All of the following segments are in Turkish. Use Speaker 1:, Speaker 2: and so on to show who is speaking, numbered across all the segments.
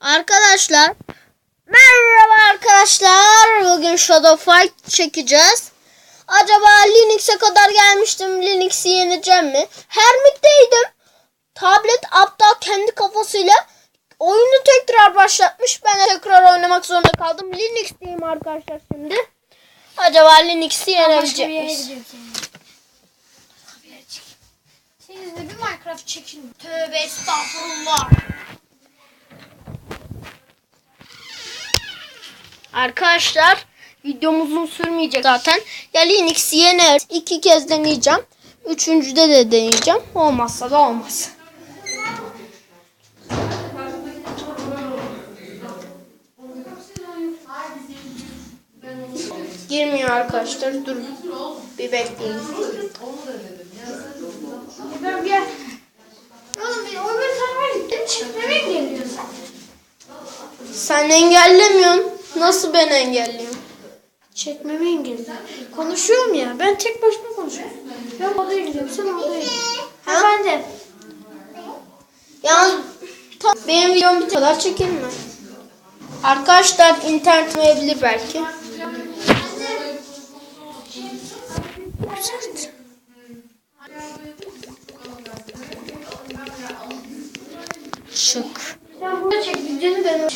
Speaker 1: Arkadaşlar merhaba arkadaşlar. Bugün Shadow Fight çekeceğiz. Acaba Linux'e kadar gelmiştim. Linux'i yeneceğim mi? Hermit'teydim. Tablet aptal kendi kafasıyla oyunu tekrar başlatmış. Ben de tekrar oynamak zorunda kaldım. Linux'teyim arkadaşlar şimdi. Acaba Linux'i yenebilecek miyiz?
Speaker 2: Seninle bir Minecraft çekin. Tövbe estağfurullah.
Speaker 1: Arkadaşlar videomuzun sürmeyecek zaten. Ya Linux yener. iki kez deneyeceğim. Üçüncüde de deneyeceğim. Olmazsa da olmaz. Girmiyor arkadaşlar. Dur. Bir bekleyin.
Speaker 2: Ben gel. Oğlum bir oyun server benim çekmeme geliyorsun.
Speaker 1: Sen engellemiyorsun. Nasıl ben engelliyorum?
Speaker 2: Çekmeme engelliyor. Konuşuyorum ya. Ben tek başıma konuşuyorum. Ben odaya gidiyorum. Sen odaya git. Ha ben de.
Speaker 1: Yalnız tam benim videom bir kadar çekilme. Arkadaşlar internet olmayabilir belki. Çık.
Speaker 2: Sen burada çek. Videonu Ben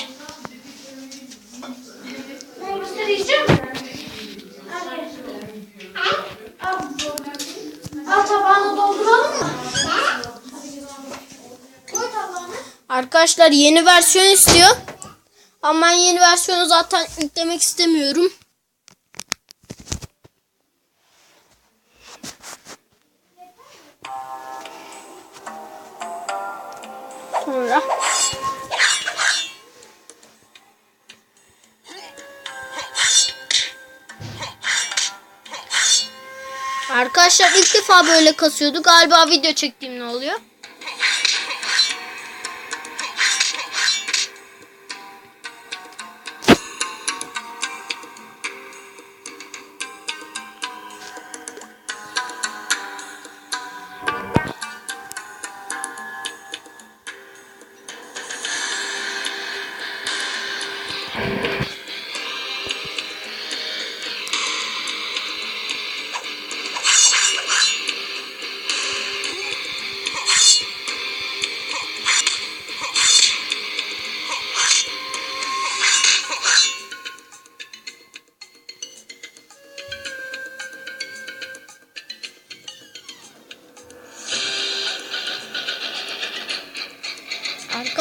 Speaker 1: Arkadaşlar yeni versiyon istiyor. Ama ben yeni versiyonu zaten yüklemek istemiyorum. Sonra Arkadaşlar ilk defa böyle kasıyordu. Galiba video çektiğim ne oluyor?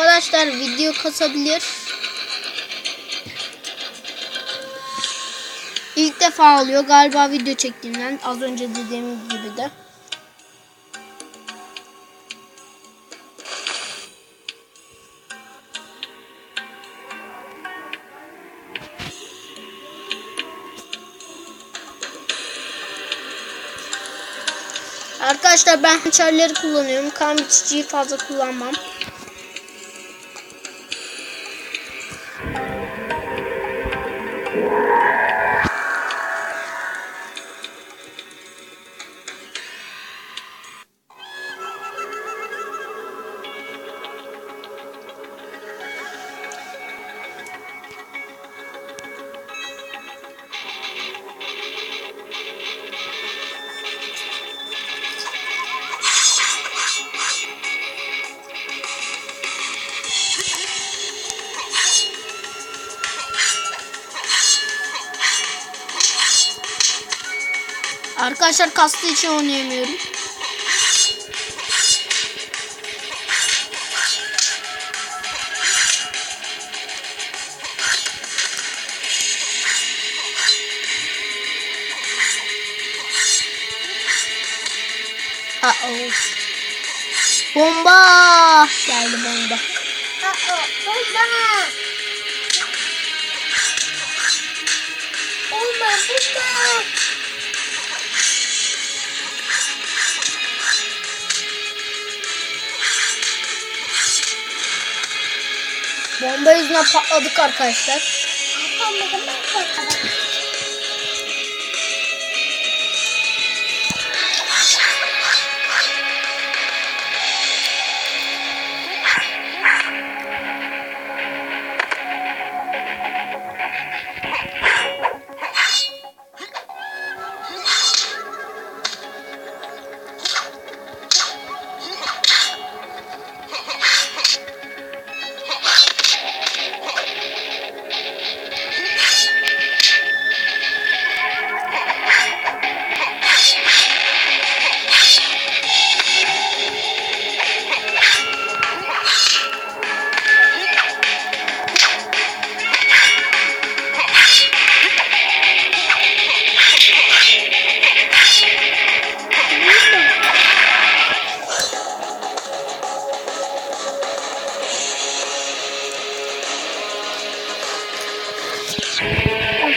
Speaker 1: Arkadaşlar video kasabilir. İlk defa oluyor galiba video çektiğimden az önce dediğim gibi de. Arkadaşlar ben hançerleri kullanıyorum. Kan biticiyi fazla kullanmam. Arkadaşlar kastığı için oynayamıyorum. Uh-oh. Bomba! Geldi bomba.
Speaker 2: Olma burada.
Speaker 1: Bomba yüzünden patladık arkadaşlar.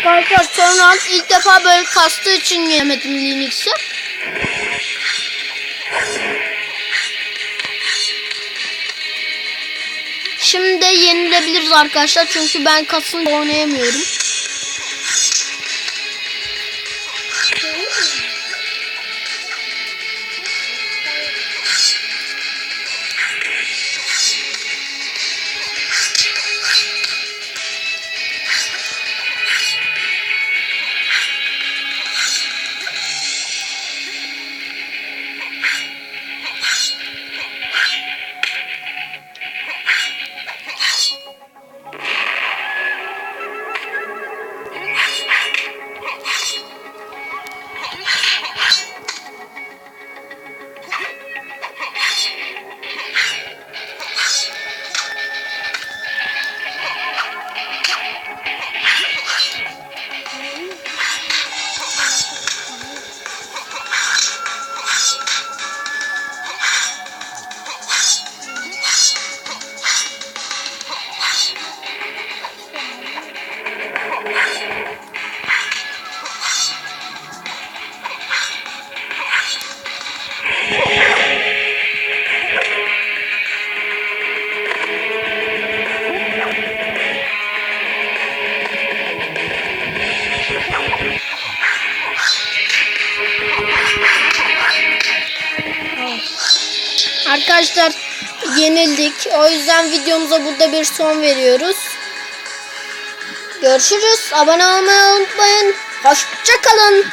Speaker 1: Arkadaşlar sonra ilk defa böyle kastığı için yemedim Linux'ı. Şimdi yenilebiliriz arkadaşlar çünkü ben kasınca oynayamıyorum. Arkadaşlar yenildik. O yüzden videomuza burada bir son veriyoruz. Görüşürüz. Abone olmayı unutmayın. Hoşçakalın.